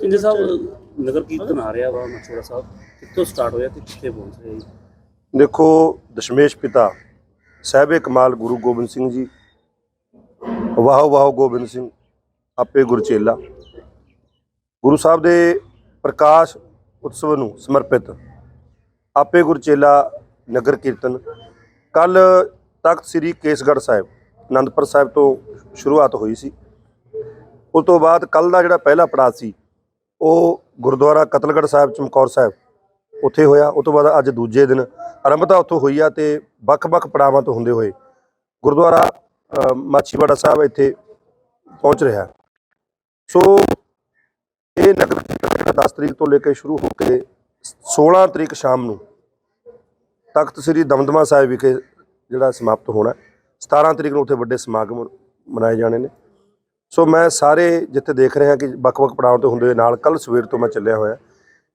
ਸਿੰਧੇ ਸਾਹਿਬ, ਨਗਰ ਕੀਰਤਨ ਆ ਰਿਹਾ ਵਾ ਮਛੋੜਾ ਸਾਹਿਬ। ਕਿੱਥੋਂ ਸਟਾਰਟ ਹੋਇਆ ਤੇ ਕਿੱਥੇ ਪਹੁੰਚ ਰਿਹਾ ਜੀ? ਦੇਖੋ, ਦਸ਼ਮੇਸ਼ ਪਿਤਾ, ਸਾਹਿਬੇ ਕਮਾਲ ਗੁਰੂ ਗੋਬਿੰਦ ਸਿੰਘ ਜੀ। ਵਾਹ ਵਾਹ ਗੋਬਿੰਦ ਸਿੰਘ, ਆਪੇ ਗੁਰਚੇਲਾ ਗੁਰੂ ਸਾਹਿਬ ਦੇ ਪ੍ਰਕਾਸ਼ ਉਤਸਵ ਨੂੰ ਸਮਰਪਿਤ ਆਪੇ ਗੁਰਚੇਲਾ ਨਗਰ ਕੀਰਤਨ। ਕੱਲ ਤਖਤ ਸ੍ਰੀ ਕੇਸਗੜ੍ਹ ਸਾਹਿਬ, ਅਨੰਦਪੁਰ ਸਾਹਿਬ ਤੋਂ ਸ਼ੁਰੂਆਤ ਹੋਈ ਸੀ। ਉਸ ਤੋਂ ਬਾਅਦ ਕੱਲ ਦਾ ਜਿਹੜਾ ਪਹਿਲਾ ਪੜਾਅ ਸੀ ਉਹ ਗੁਰਦੁਆਰਾ ਕਤਲਗੜ੍ਹ ਸਾਹਿਬ, ਚਮਕੌਰ ਸਾਹਿਬ ਉੱਥੇ ਹੋਇਆ। ਉਸ ਤੋਂ ਬਾਅਦ ਅੱਜ ਦੂਜੇ ਦਿਨ ਆਰੰਭਤਾ ਉੱਥੋਂ ਹੋਈ ਆ ਤੇ ਵੱਖ-ਵੱਖ ਪੜਾਵਾਂ ਤੋਂ ਹੁੰਦੇ ਹੋਏ ਗੁਰਦੁਆਰਾ ਮਾਛੀਵਾੜਾ ਸਾਹਿਬ ਇੱਥੇ ਪਹੁੰਚ ਰਿਹਾ। ਸੋ ਇਹ ਨਗਰ ਕੀਰਤਨ 10 ਤਰੀਕ ਤੋਂ ਲੈ ਕੇ ਸ਼ੁਰੂ ਹੋ ਕੇ 16 ਤਰੀਕ ਸ਼ਾਮ ਨੂੰ ਤਖਤ ਸ੍ਰੀ ਦਮਦਮਾ ਸਾਹਿਬ ਵਿਖੇ ਜਿਹੜਾ ਸਮਾਪਤ ਹੋਣਾ। ਹੈ। 17 ਤਰੀਕ ਨੂੰ ਉੱਥੇ ਵੱਡੇ ਸਮਾਗਮ ਮਨਾਏ ਜਾਣੇ ਨੇ। ਸੋ ਮੈਂ ਸਾਰੇ ਜਿੱਥੇ ਦੇਖ ਰਿਹਾ ਕਿ ਵੱਖ-ਵੱਖ ਪੜਾਵਾਂ ਤੋਂ ਹੁੰਦੇ ਹੋਏ ਨਾਲ ਕੱਲ ਸਵੇਰ ਤੋਂ ਮੈਂ ਚੱਲਿਆ ਹੋਇਆ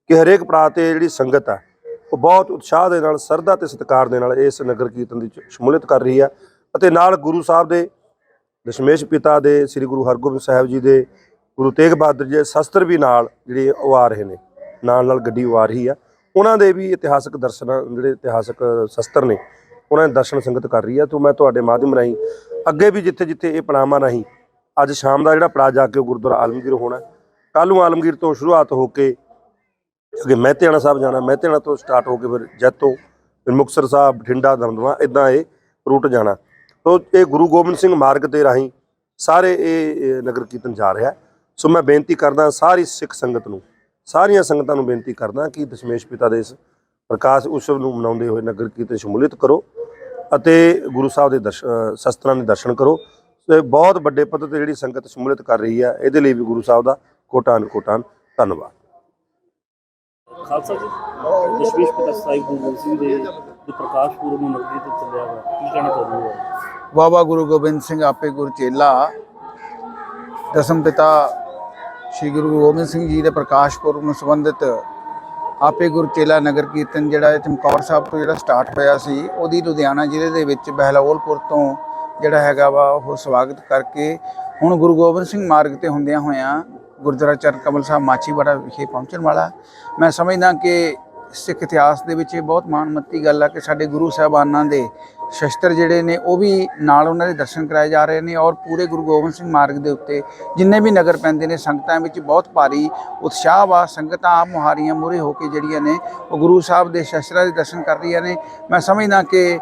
ਕਿ ਹਰੇਕ ਪੜਾਅ ਤੇ ਜਿਹੜੀ ਸੰਗਤ ਆ, ਉਹ ਬਹੁਤ ਉਤਸ਼ਾਹ ਦੇ ਨਾਲ ਸਰਦਾ ਤੇ ਸਤਿਕਾਰ ਦੇ ਨਾਲ ਇਸ ਨਗਰ ਕੀਰਤਨ ਦੀ ਸ਼ਮੂਲੀਅਤ ਕਰ ਰਹੀ ਆ ਅਤੇ ਨਾਲ ਗੁਰੂ ਸਾਹਿਬ ਦੇ, ਦਸ਼ਮੇਸ਼ ਪਿਤਾ ਦੇ, ਸ੍ਰੀ ਗੁਰੂ ਹਰਗੋਬਿੰਦ ਸਾਹਿਬ ਜੀ ਦੇ, ਗੁਰੂ ਤੇਗ ਬਹਾਦਰ ਜੀ ਦੇ ਸ਼ਸਤਰ ਵੀ ਨਾਲ ਜਿਹੜੇ ਉਹ ਆ ਰਹੇ ਨੇ, ਨਾਲ ਨਾਲ ਗੱਡੀ ਉਹ ਆ ਰਹੀ ਆ। ਉਹਨਾਂ ਦੇ ਵੀ ਇਤਿਹਾਸਕ ਦਰਸ਼ਨ, ਜਿਹੜੇ ਇਤਿਹਾਸਕ ਸ਼ਸਤਰ ਨੇ, ਉਹਨਾਂ ਦੇ ਦਰਸ਼ਨ ਸੰਗਤ ਕਰ ਰਹੀ ਆ। ਤੋਂ ਮੈਂ ਤੁਹਾਡੇ ਮਾਧਿਅਮ ਰਾਹੀਂ ਅੱਗੇ ਵੀ ਜਿੱਥੇ ਜਿੱਥੇ ਇਹ ਪੜਾਵਾਂ ਰਾਹੀਂ ਅੱਜ ਸ਼ਾਮ ਦਾ ਜਿਹੜਾ ਪੜਾਅ ਜਾ ਕੇ ਗੁਰਦੁਆਰਾ ਆਲਮਗੀਰ ਹੋਣਾ ਕੱਲ੍ਹ ਨੂੰ ਆਲਮਗੀਰ ਤੋਂ ਸ਼ੁਰੂਆਤ ਹੋ ਕੇ ਅੱਗੇ ਮਹਿਤੇਆਣਾ ਸਾਹਿਬ ਜਾਣਾ, ਮਹਿਤੇਆਣਾ ਤੋਂ ਸਟਾਰਟ ਹੋ ਕੇ ਫਿਰ ਜੈਤੋ, ਫਿਰ ਮੁਕਤਸਰ ਸਾਹਿਬ, ਬਠਿੰਡਾ, ਦਮਦਮਾ ਇਦਾਂ ਇਹ ਰੂਟ ਜਾਣਾ। ਤੋ ਇਹ ਗੁਰੂ ਗੋਬਿੰਦ ਸਿੰਘ ਮਾਰਗ ਦੇ ਰਾਹੀਂ ਸਾਰੇ ਇਹ ਨਗਰ ਕੀਰਤਨ ਜਾ ਰਿਹਾ ਸੋ ਮੈਂ ਬੇਨਤੀ ਕਰਦਾ ਸਾਰੀ ਸਿੱਖ ਸੰਗਤ ਨੂੰ, ਸਾਰੀਆਂ ਸੰਗਤਾਂ ਨੂੰ ਬੇਨਤੀ ਕਰਦਾ ਕਿ ਦਸ਼ਮੇਸ਼ ਪਿਤਾ ਦੇ ਇਸ ਪ੍ਰਕਾਸ਼ ਉਤਸਵ ਨੂੰ ਮਨਾਉਂਦੇ ਹੋਏ ਨਗਰ ਕੀਰਤਨ ਸ਼ਮੂਲੀਅਤ ਕਰੋ ਅਤੇ ਗੁਰੂ ਸਾਹਿਬ ਦੇ ਦਰਸ਼- ਸ਼ਸਤਰਾਂ ਦੇ ਦਰਸ਼ਨ ਕਰੋ। ਤੇ ਬਹੁਤ ਵੱਡੇ ਪੱਧਰ ਤੇ ਜਿਹੜੀ ਸੰਗਤ ਸ਼ਮੂਲੀਅਤ ਕਰ ਰਹੀ ਹੈ ਇਹਦੇ ਲਈ ਵੀ ਗੁਰੂ ਸਾਹਿਬ ਦਾ ਕੋਟਾਨ ਕੋਟਾਨ ਧੰਨਵਾਦ। ਖਾਲਸਾ ਜੀ ਦਸ਼ਮੇਸ਼ ਪਿਤਾ ਸਾਹਿਬ ਗੁਰੂ ਗੋਬਿੰਦ ਸਿੰਘ ਦੇ ਦੇ ਪ੍ਰਕਾਸ਼ ਪੁਰਬ ਨੂੰ ਨਗਰ ਕੀਰਤਨ ਚੱਲਿਆ ਵਾ ਕੀ ਕਹਿਣਾ ਚਾਹੁੰਦੇ ਹੋ ਬਾਬਾ ਗੁਰੂ ਗੋਬਿੰਦ ਸਿੰਘ ਆਪੇ ਗੁਰ ਚੇਲਾ। ਦਸਮ ਪਿਤਾ ਸ੍ਰੀ ਗੁਰੂ ਗੋਬਿੰਦ ਸਿੰਘ ਜੀ ਦੇ ਪ੍ਰਕਾਸ਼ ਪੁਰਬ ਨੂੰ ਸੰਬੰਧਿਤ ਆਪੇ ਗੁਰ ਚੇਲਾ ਨਗਰ ਕੀਰਤਨ ਜਿਹੜਾ ਇਹ ਚਮਕੌਰ ਸਾਹਿਬ ਤੋਂ ਜਿਹੜਾ ਸਟਾਰਟ ਹੋਇਆ ਸੀ ਉਹਦੀ ਲੁਧਿਆਣਾ ਜ਼ਿਲ੍ਹੇ ਦੇ ਵਿੱਚ ਬਹਿਲਾਵਲਪੁਰ ਤੋਂ ਜਿਹੜਾ ਹੈਗਾ ਵਾ, ਉਹ ਸਵਾਗਤ ਕਰਕੇ ਹੁਣ ਗੁਰੂ ਗੋਬਿੰਦ ਸਿੰਘ ਮਾਰਗ ਤੇ ਹੁੰਦਿਆਂ ਹੋਇਆਂ ਗੁਰਦੁਆਰਾ ਚਰਨ ਕਮਲ ਸਾਹਿਬ ਮਾਚੀਵਾੜਾ ਵਿਖੇ ਪਹੁੰਚਣ ਵਾਲਾ। ਮੈਂ ਸਮਝਦਾ ਕਿ ਸਿੱਖ ਇਤਿਹਾਸ ਦੇ ਵਿੱਚ ਇਹ ਬਹੁਤ ਮਾਣਮੱਤੀ ਗੱਲ ਆ ਕਿ ਸਾਡੇ ਗੁਰੂ ਸਾਹਿਬਾਨਾਂ ਦੇ ਸ਼ਸਤਰ ਜਿਹੜੇ ਨੇ, ਉਹ ਵੀ ਨਾਲ ਉਹਨਾਂ ਦੇ ਦਰਸ਼ਨ ਕਰਾਏ ਜਾ ਰਹੇ ਨੇ ਔਰ ਪੂਰੇ ਗੁਰੂ ਗੋਬਿੰਦ ਸਿੰਘ ਮਾਰਗ ਦੇ ਉੱਤੇ ਜਿੰਨੇ ਵੀ ਨਗਰ ਪੈਂਦੇ ਨੇ, ਸੰਗਤਾਂ ਵਿੱਚ ਬਹੁਤ ਭਾਰੀ ਉਤਸ਼ਾਹ ਵਾ, ਸੰਗਤਾਂ ਆਪ ਮੁਹਾਰੀਆਂ ਮੂਹਰੇ ਹੋ ਕੇ ਜਿਹੜੀਆਂ ਨੇ, ਉਹ ਗੁਰੂ ਸਾਹਿਬ ਦੇ ਸ਼ਸਤਰਾਂ ਦੇ ਦਰਸ਼ਨ ਕਰ ਰਹੀਆਂ ਨੇ। ਮੈਂ ਸਮਝਦਾ ਕਿ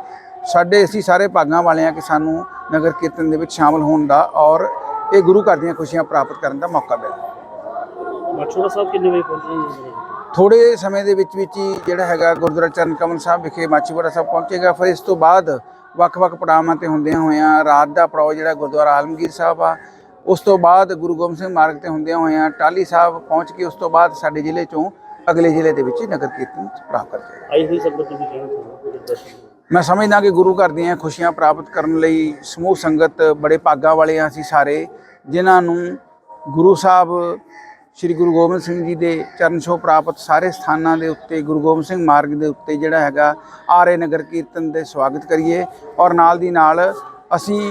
ਸਾਡੇ ਅਸੀਂ ਸਾਰੇ ਭਾਗਾਂ ਵਾਲੇ ਆ ਕਿ ਸਾਨੂੰ ਨਗਰ ਕੀਰਤਨ ਦੇ ਵਿੱਚ ਸ਼ਾਮਲ ਹੋਣ ਦਾ ਔਰ ਇਹ ਗੁਰੂ ਘਰ ਦੀਆਂ ਖੁਸ਼ੀਆਂ ਪ੍ਰਾਪਤ ਕਰਨ ਦਾ ਮੌਕਾ ਮਿਲਿਆ। ਮਛੋੜਾ ਸਾਹਿਬ ਕਿੰਨੇ ਵਜੇ ਪਹੁੰਚਣਾ ਥੋੜੇ ਸਮੇਂ ਦੇ ਵਿੱਚ ਵਿੱਚ ਹੀ ਜਿਹੜਾ ਹੈਗਾ ਗੁਰਦੁਆਰਾ ਚਰਨ ਕਮਲ ਸਾਹਿਬ ਵਿਖੇ ਮਾਚੀਵਾੜਾ ਸਾਹਿਬ ਪਹੁੰਚੇਗਾ। ਫਿਰ ਇਸ ਤੋਂ ਬਾਅਦ ਵੱਖ-ਵੱਖ ਪੜਾਵਾਂ ਤੇ ਹੁੰਦਿਆਂ ਹੋਇਆਂ ਰਾਤ ਦਾ ਪੜਾਅ ਜਿਹੜਾ ਗੁਰਦੁਆਰਾ ਆਲਮਗੀਰ ਸਾਹਿਬ ਆ ਉਸ ਤੋਂ ਬਾਅਦ ਗੁਰੂ ਗੋਬਿੰਦ ਸਿੰਘ ਮਾਰਗ ਤੇ ਹੁੰਦਿਆਂ ਹੋਇਆਂ ਟਾਲੀ ਸਾਹਿਬ ਪਹੁੰਚ ਕੇ ਉਸ ਤੋਂ ਬਾਅਦ ਸਾਡੇ ਜ਼ਿਲ੍ਹੇ ਚੋਂ ਅਗਲੇ ਜ਼ਿਲ੍ਹੇ ਦੇ ਵਿੱਚ ਨਗਰ ਕੀਰਤਨ ਪ੍ਰਾਪਤ ਕਰਦੇ ਆਈ ਹੋਈ ਸੰਗਤ ਨੂੰ ਵੀ ਮੈਂ ਸਮਝਦਾ ਕਿ ਗੁਰੂ ਘਰ ਦੀਆਂ ਖੁਸ਼ੀਆਂ ਪ੍ਰਾਪਤ ਕਰਨ ਲਈ ਸਮੂਹ ਸੰਗਤ ਬੜੇ ਭਾਗਾਂ ਵਾਲੇ ਹਾਂ ਅਸੀਂ ਸਾਰੇ, ਜਿਨ੍ਹਾਂ ਨੂੰ ਗੁਰੂ ਸਾਹਿਬ ਸ੍ਰੀ ਗੁਰੂ ਗੋਬਿੰਦ ਸਿੰਘ ਜੀ ਦੇ ਚਰਨ ਛੋਹ ਪ੍ਰਾਪਤ ਸਾਰੇ ਸਥਾਨਾਂ ਦੇ ਉੱਤੇ, ਗੁਰੂ ਗੋਬਿੰਦ ਸਿੰਘ ਮਾਰਗ ਦੇ ਉੱਤੇ ਜਿਹੜਾ ਹੈਗਾ, ਆਰੇ ਨਗਰ ਕੀਰਤਨ ਦੇ ਸਵਾਗਤ ਕਰੀਏ ਔਰ ਨਾਲ ਦੀ ਨਾਲ ਅਸੀਂ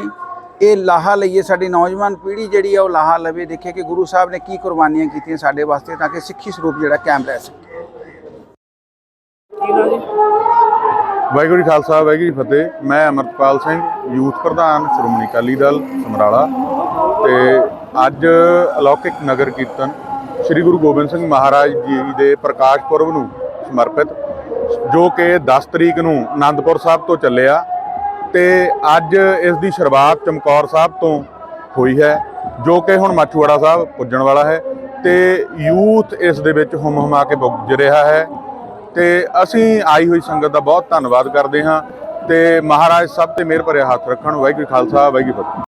ਇਹ ਲਾਹਾ ਲਈਏ, ਸਾਡੀ ਨੌਜਵਾਨ ਪੀੜ੍ਹੀ ਜਿਹੜੀ ਆ ਉਹ ਲਾਹਾ ਲਵੇ ਦੇਖੇ ਕਿ ਗੁਰੂ ਸਾਹਿਬ ਨੇ ਕੀ ਕੁਰਬਾਨੀਆਂ ਕੀਤੀਆਂ ਸਾਡੇ ਵਾਸਤੇ ਤਾਂ ਕਿ ਸਿੱਖੀ ਸਰੂਪ ਜਿਹੜਾ ਕਾਇਮ ਰਹਿ ਸਕੇ। ਵਾਹਿਗੁਰੂ ਜੀ ਖਾਲਸਾ, ਵਾਹਿਗੁਰੂ ਜੀ ਫਤਿਹ। ਮੈਂ ਅਮਰਪਾਲ ਸਿੰਘ, ਯੂਥ ਪ੍ਰਧਾਨ, ਸ਼੍ਰੋਮਣੀ ਅਕਾਲੀ ਦਲ, ਸਮਰਾਲਾ। ਤੇ ਅੱਜ ਅਲੌਕਿਕ ਨਗਰ ਕੀਰਤਨ ਸ੍ਰੀ ਗੁਰੂ ਗੋਬਿੰਦ ਸਿੰਘ ਮਹਾਰਾਜ ਜੀ ਦੇ ਪ੍ਰਕਾਸ਼ ਪੁਰਬ ਨੂੰ ਸਮਰਪਿਤ, ਜੋ ਕਿ 10 ਤਰੀਕ ਨੂੰ ਆਨੰਦਪੁਰ ਸਾਹਿਬ ਤੋਂ ਚੱਲਿਆ। ਤੇ ਅੱਜ ਇਸ ਦੀ ਸ਼ੁਰੂਆਤ ਚਮਕੌਰ ਸਾਹਿਬ ਤੋਂ ਹੋਈ ਹੈ, ਜੋ ਕਿ ਹੁਣ ਮਾਛੂਵਾੜਾ ਸਾਹਿਬ ਪੁੱਜਣ ਵਾਲਾ ਹੈ। ਤੇ ਯੂਥ ਇਸ ਦੇ ਵਿੱਚ ਹੁਮ ਹੁਮਾ ਕੇ ਪੁੱਜ ਰਿਹਾ ਹੈ। ਤੇ ਅਸੀਂ ਆਈ ਹੋਈ ਸੰਗਤ ਦਾ ਬਹੁਤ ਧੰਨਵਾਦ ਕਰਦੇ ਹਾਂ ਤੇ ਮਹਾਰਾਜ ਸਭ ਤੇ ਮਿਹਰ ਭਰਿਆ ਹੱਥ ਰੱਖਣ, ਵਾਹਿਗੁਰੂ ਖਾਲਸਾ, ਵਾਹਿਗੁਰੂ ਫਤਿਹ।